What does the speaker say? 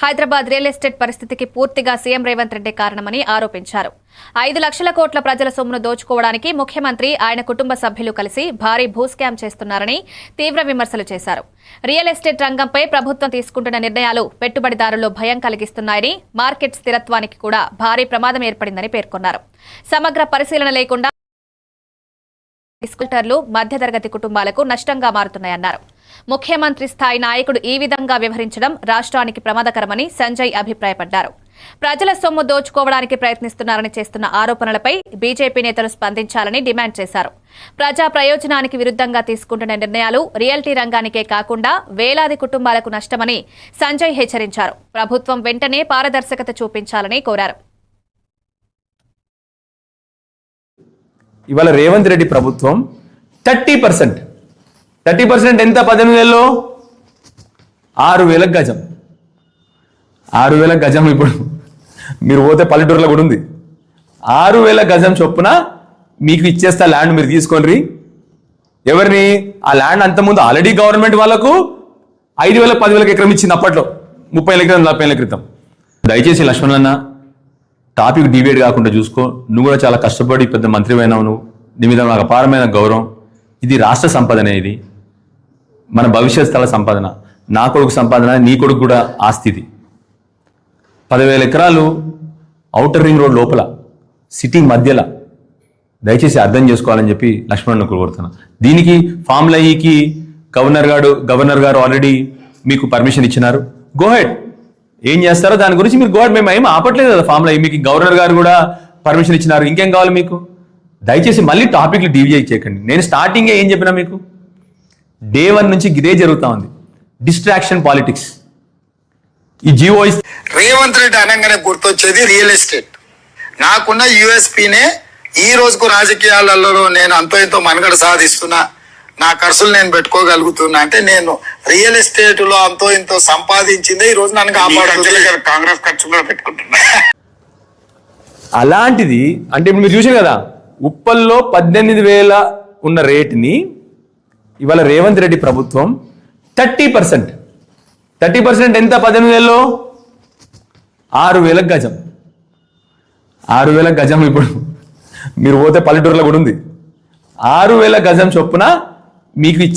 Hyderabad real estate పరిస్థితికి పూర్తిగా CM Revanth Reddy కారణమని ఆరోపించారు. ఐదు లక్షల కోట్ల ప్రజల సొమ్మును దోచుకోవడానికి ముఖ్యమంత్రి ఆయన కుటుంబ సభ్యులు కలిసి భారీ భూస్కామ్ చేస్తున్నారని తీవ్ర విమర్శలు చేశారు. రియల్ ఎస్టేట్ రంగంపై ప్రభుత్వం తీసుకుంటున్న నిర్ణయాలు పెట్టుబడిదారుల్లో భయం కలిగిస్తున్నాయని మార్కెట్ స్థిరత్వానికి కూడా భారీ ప్రమాదం ఏర్పడిందని పేర్కొన్నారు. సమగ్ర పరిశీలన లేకుండా స్కూటర్లు మధ్యతరగతి కుటుంబాలకు నష్టంగా మారుతున్నాయన్నారు. ముఖ్యమంత్రి స్థాయి నాయకుడు ఈ విధంగా వ్యవహరించడం రాష్ట్రానికి ప్రమాదకరమని సంజయ్ అభిప్రాయపడ్డారు. ప్రజల సొమ్ము దోచుకోవడానికి ప్రయత్నిస్తున్నారని చేస్తున్న ఆరోపణలపై బీజేపీ నేతలు స్పందించాలని డిమాండ్ చేశారు. ప్రజా ప్రయోజనానికి విరుద్ధంగా తీసుకుంటున్న నిర్ణయాలు రియల్టీ రంగానికే కాకుండా వేలాది కుటుంబాలకు నష్టమని సంజయ్ హెచ్చరించారు. ప్రభుత్వం వెంటనే పారదర్శకత చూపించాలని కోరారు. ఇవాళ రేవంత్ రెడ్డి ప్రభుత్వం థర్టీ పర్సెంట్. థర్టీ పర్సెంట్ ఎంత? పద్దెనిమిది వేలలో? ఆరు వేల గజం. ఆరు వేల గజం ఇప్పుడు. మీరు పోతే పల్లెటూరులో కూడా ఉంది. ఆరు వేల గజం చొప్పున మీకు ఇచ్చేస్తా ల్యాండ్ మీరు తీసుకోండి. ఎవరిని? ఆ ల్యాండ్ అంతకుముందు ఆల్రెడీ గవర్నమెంట్ వాళ్ళకు ఐదు వేల పదివేలకు ఎకరం ఇచ్చింది అప్పట్లో. ముప్పై ఏళ్ళ క్రితం నలభై ఏళ్ళ క్రితం. దయచేసి లక్ష్మణ్ అన్న టాపిక్ డివేట్ కాకుండా చూసుకో. నువ్వు కూడా చాలా కష్టపడి పెద్ద మంత్రివైనావు నువ్వు. నీ మీద నాకు అపారమైన గౌరవం. ఇది రాష్ట్ర సంపాదన ఇది. మన భవిష్యత్ స్థల సంపాదన. నా కొడుకు సంపాదన నీ కొడుకు కూడా ఆస్తి ఇది. పదివేల ఎకరాలు ఔటర్ రింగ్ రోడ్ లోపల సిటీ మధ్యలో. దయచేసి అర్థం చేసుకోవాలని చెప్పి లక్ష్మణ్ కోరుతున్నా దీనికి ఫామ్లయ్యికి governor garu governor garu already మీకు పర్మిషన్ ఇచ్చినారు. గోహెడ్ ఏం చేస్తారో దాని గురించి మీరు గోడ మేము ఏం ఆపట్లేదు కదా ఫామ్లో. మీకు గవర్నర్ గారు కూడా పర్మిషన్ ఇచ్చినారు. ఇంకేం కావాలి మీకు? దయచేసి మళ్ళీ టాపిక్లు డివిజేట్ చేయకండి. నేను స్టార్టింగే ఏం చెప్పినా మీకు? డే వన్ నుంచి ఇదే జరుగుతా ఉంది. Distraction politics. ఈ జియో రేవంత్ రెడ్డి అనగానే గుర్తొచ్చేది రియల్ ఎస్టేట్. నాకున్న యూఎస్పీనే ఈ రోజుకు రాజకీయాలలో నేను అంతో ఎంతో మనుగడ సాధిస్తున్నా. నా ఖర్చులు నేను పెట్టుకోగలుగుతున్నా. అంటే నేను రియల్ ఎస్టేట్లో అంతో ఇంతో సంపాదించిందే ఈ రోజు నన్ను కాపాడుతుంది. కాంగ్రెస్ ఖర్చు కూడా పెట్టుకుంటున్నా. అలాంటిది అంటే ఇప్పుడు మీరు చూసారు కదా ఉప్పల్లో పద్దెనిమిది వేల ఉన్న రేటుని ఇవాళ రేవంత్ రెడ్డి ప్రభుత్వం థర్టీ పర్సెంట్. థర్టీ పర్సెంట్ ఎంత? పద్దెనిమిది వేలలో? ఆరు వేల గజం. ఆరు వేల గజం ఇప్పుడు. మీరు పోతే పల్లెటూరులో కూడా ఉంది. ఆరు వేల గజం చొప్పున మీకు ఇచ్చే